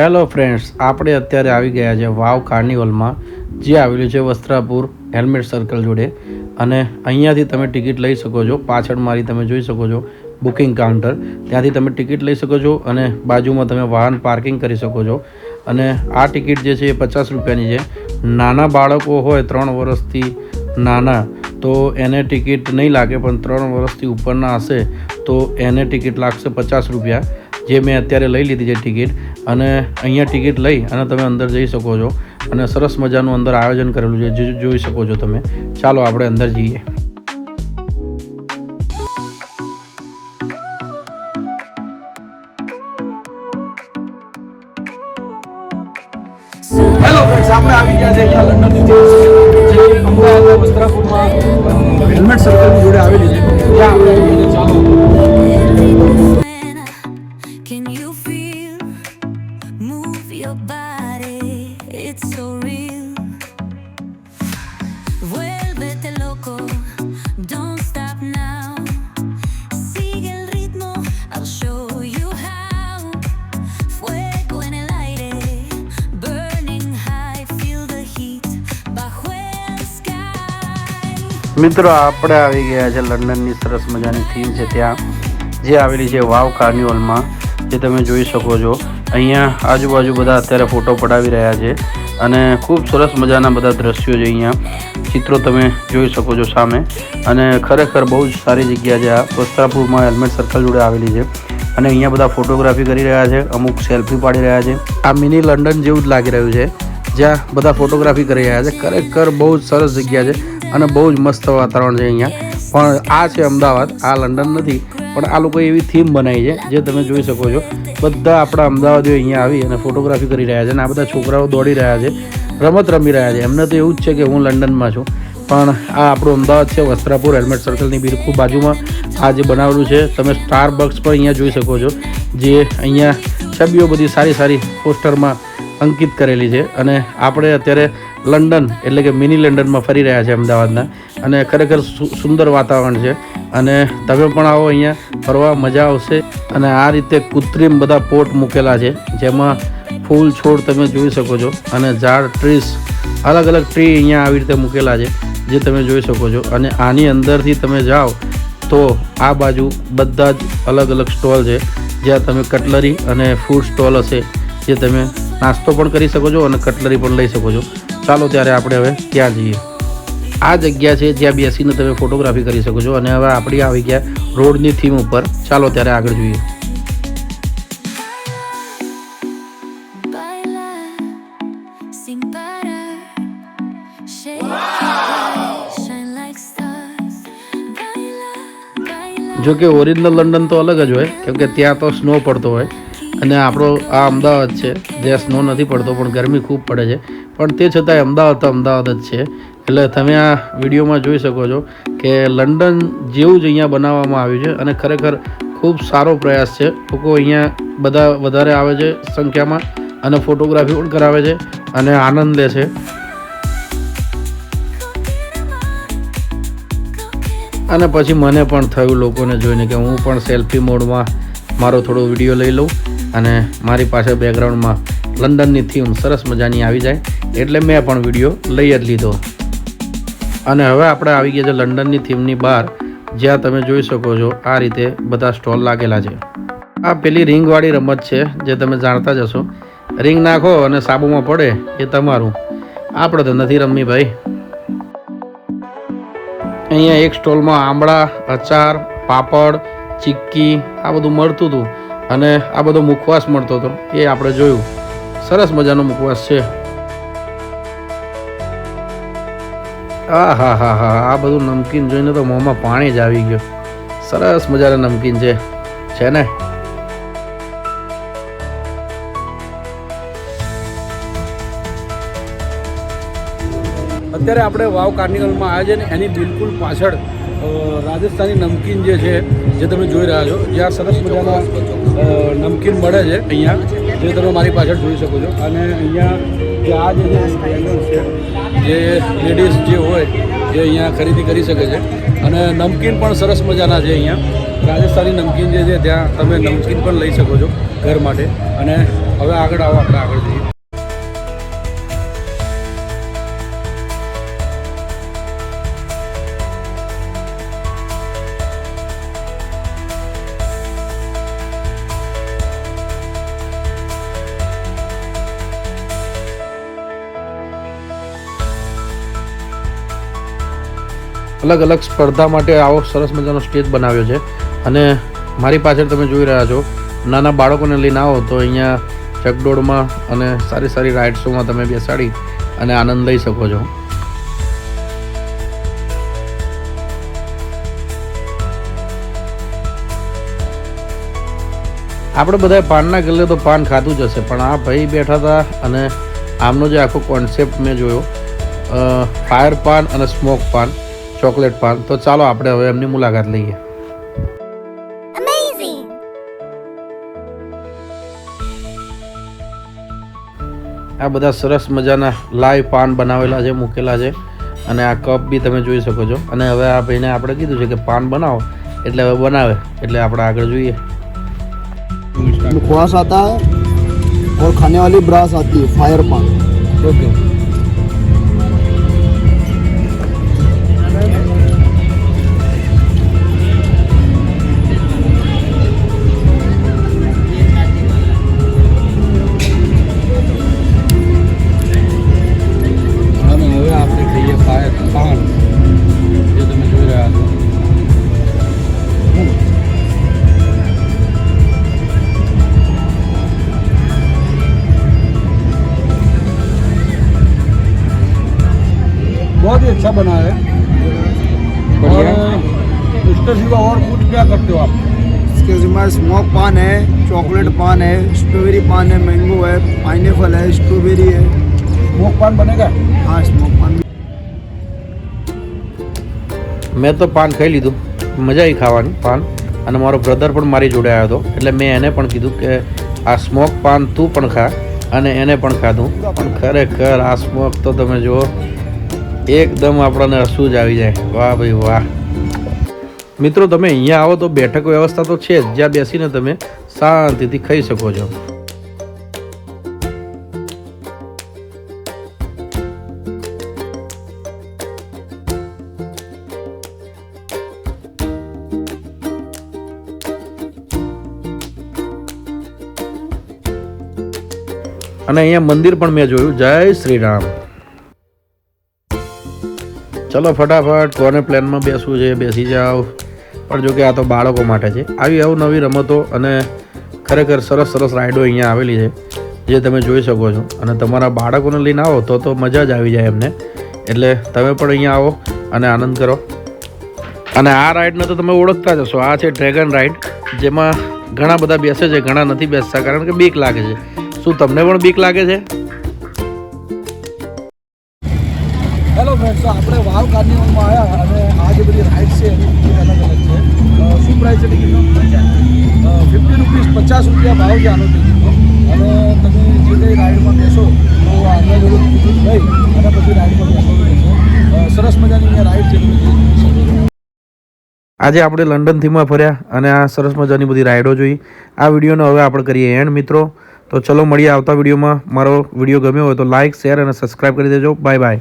Hello friends આપણે અત્યારે આવી ગયા છે વાવ કાર્નિવલમાં જે આવેલું છે વસ્ત્રાપુર હેલ્મેટ સર્કલ જોડે. અને અહીંયાથી તમે ટિકિટ લઈ શકો છો. પાછળ મારી તમે જોઈ શકો છો બુકિંગ કાઉન્ટર ત્યાંથી તમે ટિકિટ લઈ શકો છો અને બાજુમાં તમે વાહન પાર્કિંગ કરી શકો છો. અને આ ટિકિટ જે છે એ પચાસ રૂપિયાની છે. નાના બાળકો હોય ત્રણ વર્ષથી નાના, તો એને ટિકિટ નહીં લાગે, પણ ત્રણ વર્ષથી ઉપરના હશે, તો એને ટિકિટ લાગશે પચાસ રૂપિયા. જે મેં અત્યારે લઈ લીધી છે ટિકિટ અને અહીંયા ટિકિટ લઈ અને તમે અંદર જઈ શકો છો. અને સરસ મજાનું અંદર આયોજન કરેલું છે. જે જોઈ શકો છો તમે. ચાલો આપણે અંદર જઈએ. હેલ્મેટ સર્કલની જોડે આવેલી છે. ત્યાં આપણે ચાલો. મિત્રો, આપણે આવી ગયા છે લંડનની સરસ મજાની થીમ છે ત્યાં, જે આવેલી છે વાવ કાર્નિવલમાં, જે તમે જોઈ શકો છો. અહીંયા આજુબાજુ બધા અત્યારે ફોટો પડાવી રહ્યા છે અને ખૂબ સરસ મજાના બધા દ્રશ્યો છે અહીંયા. ચિત્રો તમે જોઈ શકો છો સામે. અને ખરેખર બહુ જ સારી જગ્યા છે આ. વસ્ત્રાપુરમાં હેલ્મેટ સર્કલ જોડે આવેલી છે. અને અહીંયા બધા ફોટોગ્રાફી કરી રહ્યા છે. અમુક સેલ્ફી પાડી રહ્યા છે. આ મિની લંડન જેવું જ લાગી રહ્યું છે. જ્યાં બધા ફોટોગ્રાફી કરી રહ્યા છે. ખરેખર બહુ જ સરસ જગ્યા છે અને બહુ જ મસ્ત વાતાવરણ છે અહીંયા. પણ આ છે અમદાવાદ, આ લંડન નથી, પણ આ લોકોએ એવી થીમ બનાવી છે જે તમે જોઈ શકો છો. બધા આપણા અમદાવાદીઓ અહીંયા આવી અને ફોટોગ્રાફી કરી રહ્યા છે અને આ બધા છોકરાઓ દોડી રહ્યા છે, રમત રમી રહ્યા છે. એમને તો એવું જ છે કે હું લંડનમાં છું. પણ આ આપણું અમદાવાદ છે, વસ્ત્રાપુર હેલ્મેટ સર્કલની બિલકુલ બાજુમાં આ જે બનાવેલું છે, તમે સ્ટાર બક્સ પણ અહીંયા જોઈ શકો છો, જે અહીંયા છબીઓ બધી સારી સારી પોસ્ટરમાં અંકિત કરેલી છે અને આપણે અત્યારે લંડન, એટલે કે મિની લંડનમાં ફરી રહ્યા છે અમદાવાદના. અને ખરેખર સુંદર વાતાવરણ છે. અને તમે પણ આવો અહીંયા, ફરવા મજા આવશે. અને આ રીતે કૃત્રિમ બધા પોટ મૂકેલા છે, જેમાં ફૂલ છોડ તમે જોઈ શકો છો. અને ઝાડ ટ્રીસ અલગ અલગ ટ્રી અહીંયા આવી રીતે મૂકેલા છે, જે તમે જોઈ શકો છો. અને આની અંદરથી તમે જાઓ, તો આ બાજુ બધા જ અલગ અલગ સ્ટોલ છે. જ્યાં તમે કટલરી અને ફૂડ સ્ટોલ હશે, જે તમે નાસ્તો પણ કરી શકો છો અને કટલરી પણ લઈ શકો છો. ચાલો ત્યારે આપણે હવે ત્યાં જઈએ? આ જગ્યા છે જ્યાં બેસીને તમે ફોટોગ્રાફી કરી શકો છો અને હવે આપણી આવી ગયા રોડની થીમ ઉપર. ચાલો ત્યારે આગળ જોઈએ. જોકે ઓરિજિનલ લંડન તો અલગ જ હોય, કેમ કે ત્યાં તો સ્નો પડતો હોય. અને આપણો આ અમદાવાદ છે. જ્યાં સ્નો નથી પડતો, પણ ગરમી ખૂબ પડે છે. પણ તે છતાંય અમદાવાદ તો અમદાવાદ જ છે. એટલે તમે આ વિડીયોમાં જોઈ શકો છો કે લંડન જેવું જ અહીંયા બનાવવામાં આવ્યું છે અને ખરેખર ખૂબ સારો પ્રયાસ છે. લોકો અહીંયા બધા વધારે આવે છે સંખ્યામાં અને ફોટોગ્રાફી પણ કરાવે છે અને આનંદ લે છે. અને પછી મને પણ થયું લોકોને જોઈને કે હું પણ સેલ્ફી મોડમાં મારો થોડો વીડિયો લઈ લઉં. અને મારી પાસે બેકગ્રાઉન્ડમાં લંડનની થીમ સરસ મજાની આવી જાય, એટલે મેં પણ વીડિયો લઈ જ લીધો. અને હવે આપણે આવી ગયા છે લંડનની થીમની બહાર, જ્યાં તમે જોઈ શકો છો આ રીતે બધા સ્ટોલ લાગેલા છે. આ પેલી રિંગવાળી રમત છે, જે તમે જાણતા જ હશો. રિંગ નાખો અને સાબુમાં પડે એ તમારું. આપણે તો નથી રમવી ભાઈ. અહીંયા એક સ્ટોલમાં આંબળા અચાર, પાપડ, ચીક્કી, આ બધું મળતું હતું. અને આ બધો મુખવાસ મળતો હતો. એ આપણે જોયું. સરસ મજાનો મુખવાસ છે. આ હા હા હા આ બધું નમકીન જોઈને તો મોંમાં પાણી જ આવી ગયું. સરસ મજાના નમકીન છે. છે ને? અત્યારે આપણે વાવ કાર્નિવલમાં આવ્યા છે ને એની બિલકુલ પાછળ રાજસ્થાની નમકીન જે છે, જે તમે જોઈ રહ્યા છો જ્યાં સરસ મજાના નમકીન મળે છે અહીંયા, જે તમે મારી પાછળ જોઈ શકો છો. અને અહીંયા જે આ જે છે, જે લેડીઝ જે હોય, જે અહીંયા ખરીદી કરી શકે છે. અને નમકીન પણ સરસ મજાના છે અહીંયા. રાજસ્થાની નમકીન જે છે, ત્યાં તમે નમકીન પણ લઈ શકો છો ઘર માટે. અને હવે આગળ આવો, આપણે આગળ જઈએ. અલગ અલગ સ્પર્ધા માટે આવો સરસ મજાનો સ્ટેજ બનાવ્યો છે. અને મારી પાછળ તમે જોઈ રહ્યા છો, નાના બાળકોને લઈને આવો તો અહીંયા ચકડોળમાં અને સારી સારી રાઇડ્સોમાં તમે બેસાડી અને આનંદ લઈ શકો છો. આપણે બધા પાનના ગલ્લે તો પાન ખાધું જ હશે, પણ આ ભાઈ બેઠા હતા અને આમનો જે આખો કોન્સેપ્ટ મેં જોયો ફાયર પાન અને સ્મોક પાન ચોકલેટ પાન. તો ચાલો આપણે હવે એમની મુલાકાત લઈએ. આ બધા સરસ મજાના લાઈવ પાન બનાવેલા છે મૂકેલા છે. અને આ કપ બી તમે જોઈ શકો છો. અને હવે આ ભાઈને આપણે કીધું છે કે પાન બનાવો. એટલે હવે બનાવે. એટલે આપણે આગળ જોઈએ. બ્રશ આતા હૈ ઓર ખાને વાલી બ્રશ આતી ફાયર પાન. ઓકે बना है और उसके सिवा और कुछ क्या करते हो आप इसके जिम्मे स्मोक पान है चॉकलेट पान है स्ट्रॉबेरी पान है मैंगो है पाइनएप्पल है स्ट्रॉबेरी है स्मोक पान बनेगा हाँ स्मोक पान भी મેં તો પાન ખાઈ લીધું મજા આવી ખાવાની પાન અને મારો બ્રધર પણ મારી જોડે આવ્યો હતો એટલે મેં એને પણ કીધું કે આ સ્મોક પાન તું પણ ખા અને એને પણ ખાધું પણ ખરેખર આ સ્મોક તો તમે જુઓ એકદમ આપણને હસવું જ આવી જાય. વાહ ભાઈ વાહ. મિત્રો, તમે અહીંયા આવો તો બેઠક વ્યવસ્થા તો છે જ. જ્યાં બેસીને તમે શાંતિથી ખાઈ શકો છો. અને અહીંયા મંદિર પણ મેં જોયું. જય શ્રી રામ. ચલો ફટાફટ, કોને પ્લેનમાં બેસવું છે બેસી જાઓ. પણ જો કે આ તો બાળકો માટે છે. આવી આવું નવી રમતો અને ખરેખર સરસ સરસ રાઈડો અહીંયા આવેલી છે, જે તમે જોઈ શકો છો. અને તમારા બાળકોને લઈને આવો તો તો મજા જ આવી જાય એમને. એટલે તમે પણ અહીંયા આવો અને આનંદ કરો. અને આ રાઈડને તો તમે ઓળખતા જ હશો. આ છે ડ્રેગન રાઈડ, જેમાં ઘણા બધા બેસે છે. ઘણા નથી બેસતા, કારણ કે બીક લાગે છે. શું તમને પણ બીક લાગે છે? તો આપણે વાવ કાર્નિવલમાં આવ્યા અને આ જે બધી રાઇડ્સ છે, એની અલગ અલગ છે. શું પ્રાઇસ છે ટિકિટનો ફિફ્ટી રૂપીસ પચાસ રૂપિયા ભાવ છે આનો ટિકિટનો અને તમે જે કંઈ રાઇડમાં બેસો, તો આગળ જોડે ટિકિટ લઈ અને પછી રાઇડમાં બેસો સરસ મજાની અહીંયા રાઇડ છો. આજે આપણે લંડનથીમાં ફર્યા અને આ સરસ મજાની બધી રાઇડો જોઈ. આ વિડીયોનો હવે આપણે કરીએ એન્ડ મિત્રો. તો ચલો મળીએ આવતા વિડીયોમાં. મારો વીડિયો ગમ્યો હોય તો લાઇક શેર અને સબસ્ક્રાઈબ કરી દેજો. Bye bye